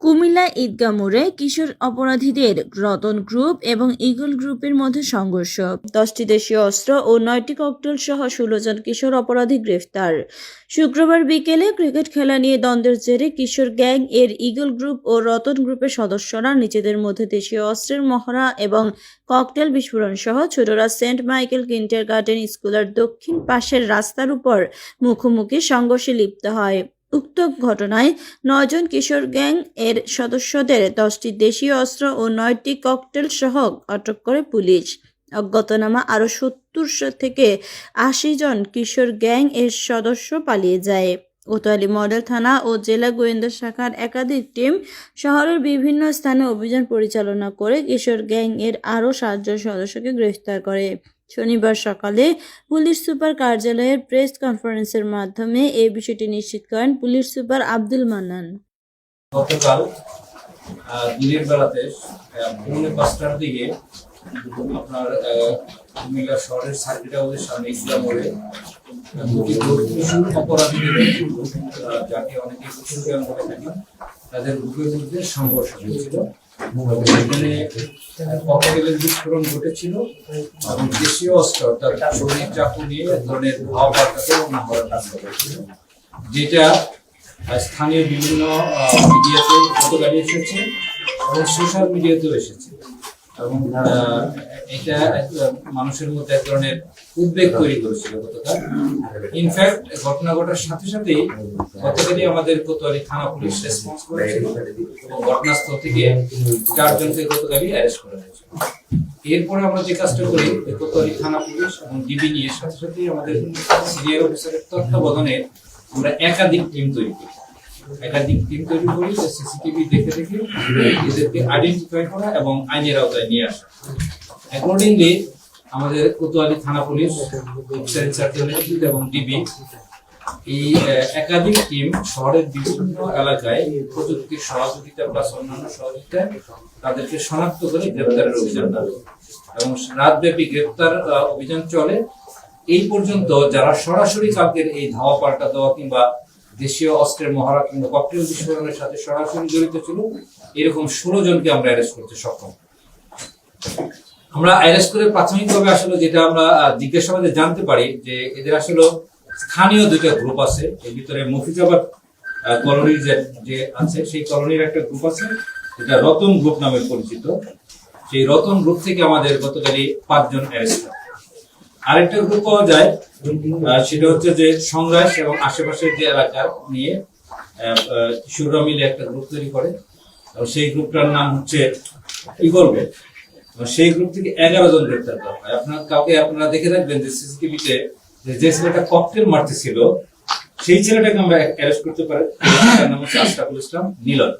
কুমিল্লা ঈদগাহ মোড়ে কিশোর অপরাধীদের রতন গ্রুপ এবং ইগল গ্রুপের মধ্যে সংঘর্ষ। দশটি দেশীয় অস্ত্র ও নয়টি ককটেল সহ ষোলো জন কিশোর অপরাধী গ্রেফতার। শুক্রবার বিকেলে ক্রিকেট খেলা নিয়ে দ্বন্দ্বের জেরে কিশোর গ্যাং এর ইগল গ্রুপ ও রতন গ্রুপের সদস্যরা নিজেদের মধ্যে দেশীয় অস্ত্রের মহড়া এবং ককটেল বিস্ফোরণ সহ ছোটরা সেন্ট মাইকেল কিন্টার গার্ডেন স্কুলের দক্ষিণ পাশের রাস্তার উপর মুখোমুখি সংঘর্ষে লিপ্ত হয়। উক্ত ঘটনায় নয়জন কিশোর গ্যাং এর সদস্যদের দশটি দেশীয় অস্ত্র ও নয়টি ককটেল সহ আটক করে পুলিশ। অজ্ঞাতনামা আরও সত্তর থেকে আশি জন কিশোর গ্যাং এর সদস্য পালিয়ে যায়। কোতোয়ালি মডেল থানা ও জেলা গোয়েন্দা শাখার একাধিক টিম শহরের বিভিন্ন স্থানে অভিযান পরিচালনা করে কিশোর গ্যাং এর আরও সাতজন সদস্যকে গ্রেফতার করে। শনিবার সকালে পুলিশ সুপার কার্যালয়ের প্রেস কনফারেন্সের মাধ্যমে এ বিষয়টি নিশ্চিত করেন পুলিশ সুপার আব্দুল মান্নান। গতকাল দিনের বেলাতে পাঁচটার দিকে আপনার কুমিল্লা শহরের সার্কিট হাউসের সামনে ইসলাম মোড়ে অপরাধীদের যাকে অনেকে তাদের সংঘর্ষ হয়েছিল। বিস্ফোরণ ঘটেছিল। এবং দেশীয় শরীর নিয়ে এক ধরনের কাজ করেছিল, যেটা স্থানীয় বিভিন্ন মিডিয়াতে এসেছে এবং সোশ্যাল মিডিয়াতেও এসেছে। এবং এটা মানুষের মধ্যে এক ধরনের উদ্বেগ তৈরি করেছিল গতকাল। ইনফ্যাক্ট ঘটনা ঘটার সাথে সাথেই গতকালই আমাদের কোতোয়ালি থানা পুলিশ রেসপন্স করেছিল এবং ঘটনাস্থল থেকে চারজনকে গতকালই অ্যারেস্ট করা হয়েছে। এরপরে আমরা যে কাজটা করি কোতোয়ালি থানা পুলিশ এবং ডিবি নিয়ে, সাথে সাথে আমাদের সিনিয়র অফিসারের তত্ত্বাবধানে আমরা একাধিক টিম তৈরি করি। একাধিক টিম তৈরি করি সিসিটিভি দেখে দেখে এদেরকে আইডেন্টিফাই করা এবং আইনের আওতায় নিয়ে আসা। অ্যাকর্ডিংলি আমাদের কোতোয়ালি থানা পুলিশ এবং ডিবি এই একাধিক টিম শহরের বিভিন্ন এলাকায় প্রযুক্তির সহযোগিতা প্লাস অন্যান্য সহযোগিতায় তাদেরকে শনাক্ত করে গ্রেপ্তারের অভিযান এবং রাতব্যাপী গ্রেপ্তার অভিযান চলে। এই পর্যন্ত যারা সরাসরি কালকের এই ধাওয়া পাল্টা দেওয়া কিংবা দেশীয় অস্ত্রের মহারা কিংবা ককটেল বিস্ফোরণের সাথে সরাসরি জড়িত ছিল, এরকম ষোলো জনকে আমরা অ্যারেস্ট করতে সক্ষম। আমরা অ্যারেস্ট করে প্রাথমিকভাবে আসলে যেটা আমরা জিজ্ঞাসাবাদে জানতে পারি যে এদের আসলে স্থানীয় দুইটা গ্রুপ আছে। এর ভিতরে মফিজাবাদ কলোনির যে আছে, সেই কলোনির একটা গ্রুপ আছে। যেটা রতন গ্রুপ নামে পরিচিত। সেই রতন গ্রুপ থেকে আমাদের গতকালই পাঁচজন অ্যারেস্ট হয়। আরেকটা গ্রুপ পাওয়া যায় সেটা হচ্ছে যে সংঘাস এবং আশেপাশের যে এলাকা নিয়ে কিশোররা মিলে একটা গ্রুপ তৈরি করে। সেই গ্রুপটার নাম হচ্ছে ইগল গ্রুপ সেই গ্রুপ থেকে এগারো জন গ্রেপ্তার করা হয়। আপনার কাউকে আপনারা দেখে রাখবেন যে সিসিটিভিতে যে ছেলেটা ককটেল মারতেছিল, সেই ছেলেটাকে আমরা অ্যারেস্ট করতে পারি। তার নাম হচ্ছে আশরাফুল ইসলাম নীলন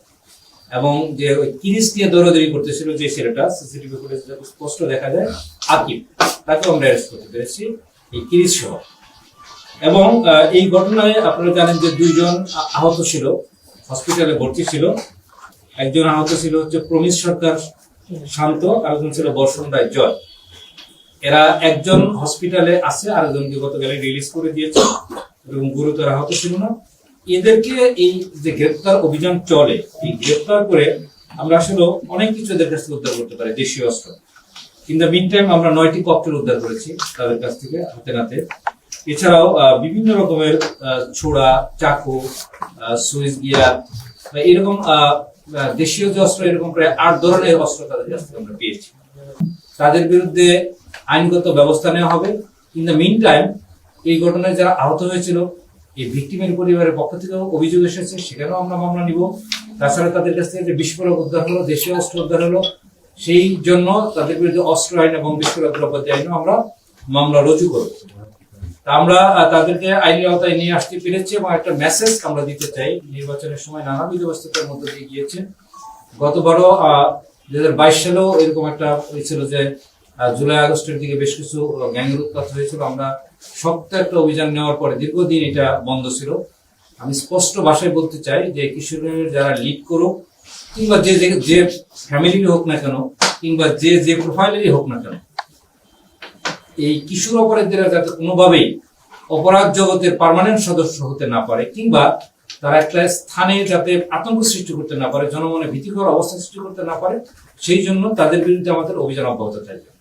এবং যে ওই কিরিস দিয়ে দৌড়াদৌড়ি করতেছিল যে ছেলেটা সিসিটিভি ফুটেজ স্পষ্ট দেখা যায়, আকিব। তাকে আমরা অ্যারেস্ট করতে পেরেছি এই কিরিস সহ এবং এই ঘটনায় আপনারা জানেন যে দুইজন আহত ছিল হসপিটালে ভর্তি ছিল। একজন আহত ছিল হচ্ছে প্রমিত সরকার শান্ত, আরেকজন ছিল বর্ষণ রায় জয়। এরা একজন হসপিটালে আছে, আরেকজনকে গতকালে রিলিজ করে দিয়েছে এবং গুরুতর আহত ছিল না। এদেরকে এই যে গ্রেপ্তার অভিযান চলে, এই গ্রেপ্তার করে আমরা আসলে অনেক কিছু এদের কাছ থেকে উদ্ধার করতে পারি, দেশীয় অস্ত্র। ইন দ্য মিন টাইম আমরা নয়টি ককটেল উদ্ধার করেছি তাদের কাছ থেকে, হাতে নাতে। এছাড়াও বিভিন্ন রকমের ছোড়া, চাকু সুইচ গিয়ার এরকম দেশীয় যে অস্ত্র, এরকম প্রায় আট ধরনের অস্ত্র তাদের কাছ থেকে আমরা পেয়েছি। তাদের বিরুদ্ধে আইনগত ব্যবস্থা নেওয়া হবে। ইন দ্য মিন টাইম এই ঘটনায় যারা আহত হয়েছিল এই ভিক্টিমের পরিবারের পক্ষ থেকেও অভিযোগ এসেছে, সেখানেও আমরা মামলা নিব। তাছাড়া তাদের কাছ থেকে যে বিস্ফোরক উদ্ধার হলো, দেশীয় অস্ত্র উদ্ধার হলো, সেই জন্য তাদের বিরুদ্ধে অস্ত্র আইন এবং বিস্ফোরক দ্রব্যাদি আইনও আমরা মামলা রুজু করব। আমরা তাদেরকে আইনি আওতায় নিয়ে আসতে পেরেছি এবং একটা মেসেজ আমরা দিতে চাই। নির্বাচনের সময় নানাবিধ অবস্থার মধ্যে দিয়ে গিয়েছে গতবারও দুই হাজার বাইশ সালেও এরকম একটা হয়েছিল যে জুলাই আগস্টের দিকে বেশ কিছু গ্যাংয়ের উৎপাত হয়েছিল। আমরা শক্ত একটা অভিযান নেওয়ার পরে দীর্ঘদিন এটা বন্ধ ছিল। আমি স্পষ্ট ভাষায় বলতে চাই যে কিশোরের যারা লিড করুক, কিংবা যে যে- ফ্যামিলির হোক না কেন, কিংবা যে যে প্রোফাইলেরই হোক না কেন, এই কিশোর অপরাধীরা যাতে কোনোভাবেই অপরাধ জগতের পার্মানেন্ট সদস্য হতে না পারে, কিংবা তারা একটা স্থানে যাতে আতঙ্ক সৃষ্টি করতে না পারে, জনমনে ভীতিকর অবস্থা সৃষ্টি করতে না পারে, সেই জন্য তাদের বিরুদ্ধে আমাদের অভিযান অব্যাহত থাকবে।